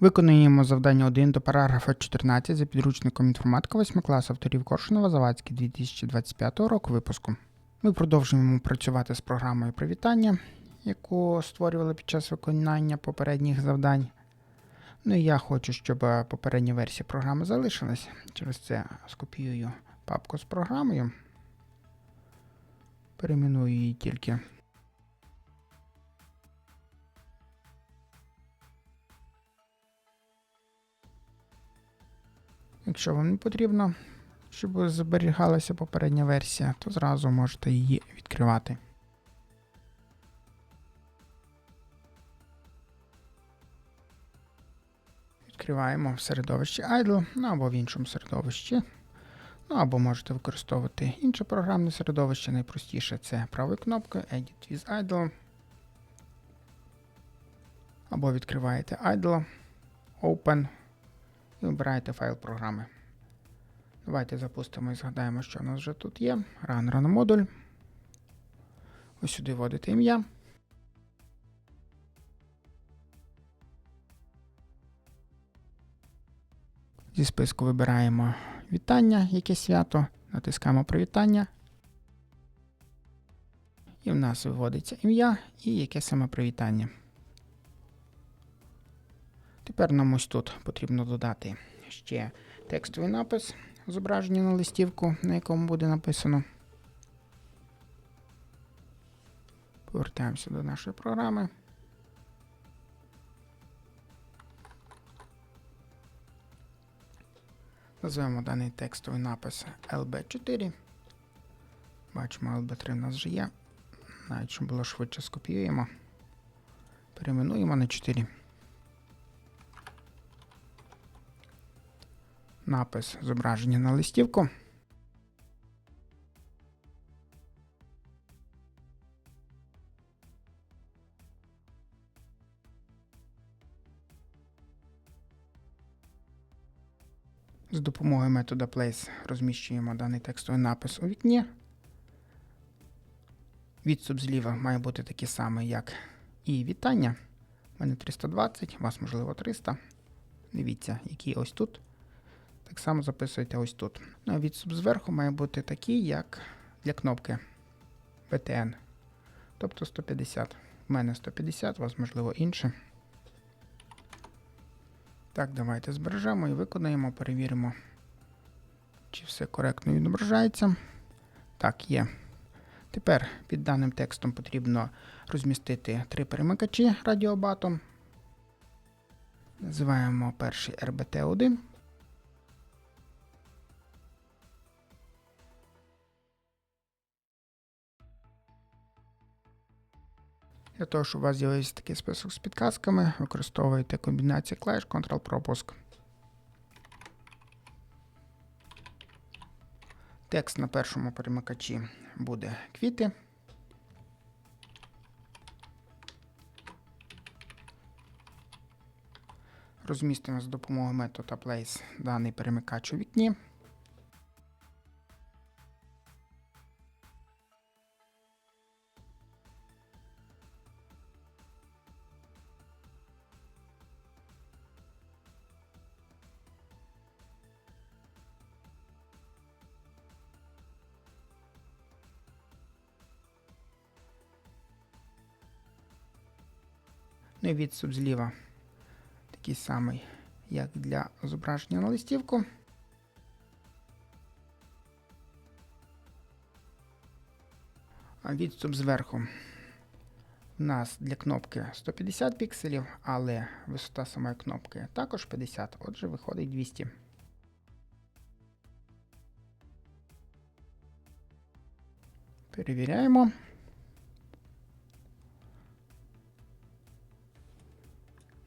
Виконуємо завдання 1 до параграфа 14 за підручником інформатика 8 класу авторів Коршунова Завадський 2025 року випуску. Ми продовжуємо працювати з програмою привітання, яку створювали під час виконання попередніх завдань. Ну і я хочу, щоб попередня версія програми залишилась. Через це скопіюю папку з програмою. Перейменую її тільки. Якщо вам не потрібно, щоб зберігалася попередня версія, то зразу можете її відкривати. Відкриваємо в середовищі idle, ну або в іншому середовищі. Ну або можете використовувати інше програмне середовище. Найпростіше це правою кнопкою Edit with idle. Або відкриваєте idle, Open і обираєте файл програми. Давайте запустимо і згадаємо, що у нас вже тут є. Run Run модуль. Ось сюди вводите ім'я. Зі списку вибираємо вітання, яке свято, натискаємо привітання. І в нас виводиться ім'я і яке саме привітання. Тепер нам ось тут потрібно додати ще текстовий напис, зображення на листівку, на якому буде написано. Повертаємося до нашої програми. Назвемо даний текстовий напис LB4. Бачимо, LB3 у нас вже є. Навіть щоб було швидше скопіюємо. Перейменуємо на 4. Напис зображення на листівку. З допомогою метода place розміщуємо даний текстовий напис у вікні. Відступ зліва має бути такий самий, як і вітання. У мене 320, у вас, можливо, 300. Дивіться, який ось тут. Так само записуєте ось тут. Ну, відступ зверху має бути такий, як для кнопки BTN. Тобто 150. У мене 150, у вас, можливо, інше. Так, давайте збережемо і виконаємо, перевіримо, чи все коректно відображається. Так, є. Тепер під даним текстом потрібно розмістити три перемикачі радіобатом. Називаємо перший RBT1. Для того, щоб у вас з'явився такий список з підказками, використовуєте комбінацію клавіш Ctrl-пропуск. Текст на першому перемикачі буде квіти. Розмістимо з допомогою метода place даний перемикач у вікні. Ну відступ зліва такий самий, як для зображення на листівку. Відступ зверху у нас для кнопки 150 пікселів, але висота самої кнопки також 50, отже, виходить 200. Перевіряємо.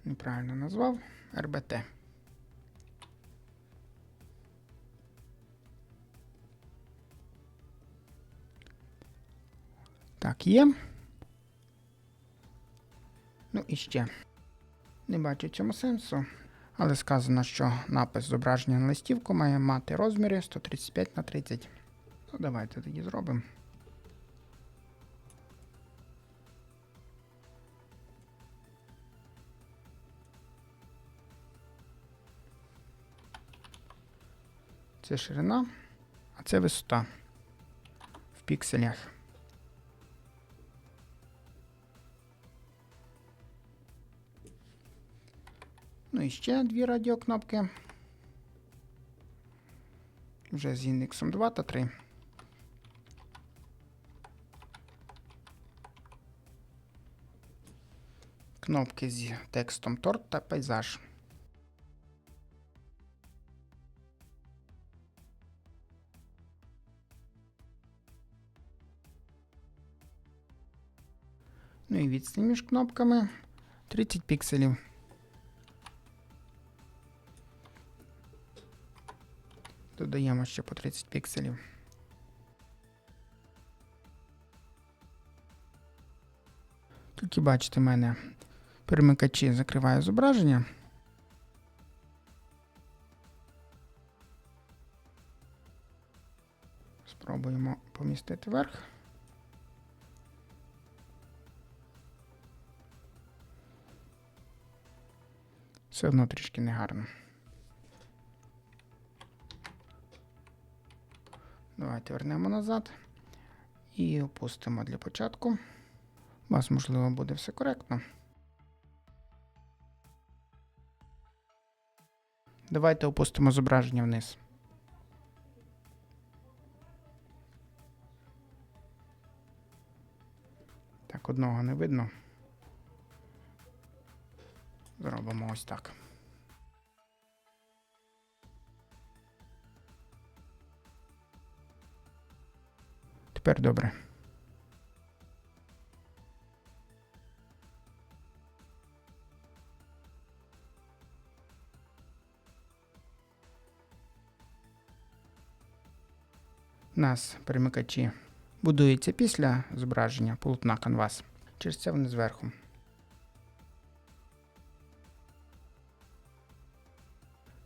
Неправильно назвав РБТ. Так, є. Ну і ще. Не бачу цьому сенсу. Але сказано, що напис зображення на листівку має мати розміри 135 на 30. Ну, давайте тоді зробимо. Це ширина, а це висота в пікселях. Ну і ще дві радіокнопки. Вже з індексом 2 та 3. Кнопки з текстом торт та пейзаж. Ну і відстань між кнопками 30 пікселів. Додаємо ще по 30 пікселів. І бачите, в мене перемикачі закриває зображення. Спробуємо помістити вверх. Все одно трішки негарно. Давайте вернемо назад і опустимо для початку. У вас, можливо, буде все коректно. Давайте опустимо зображення вниз. Так, одного не видно. Зробимо ось так. Тепер добре. У нас перемикачі будуються після зображення полотна Canvas. Через це вони зверху.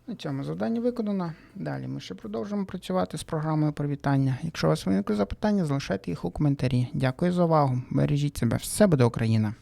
На цьому завдання виконано. Далі ми ще продовжимо працювати з програмою привітання. Якщо у вас виникли запитання, залишайте їх у коментарі. Дякую за увагу. Бережіть себе. Все буде Україна!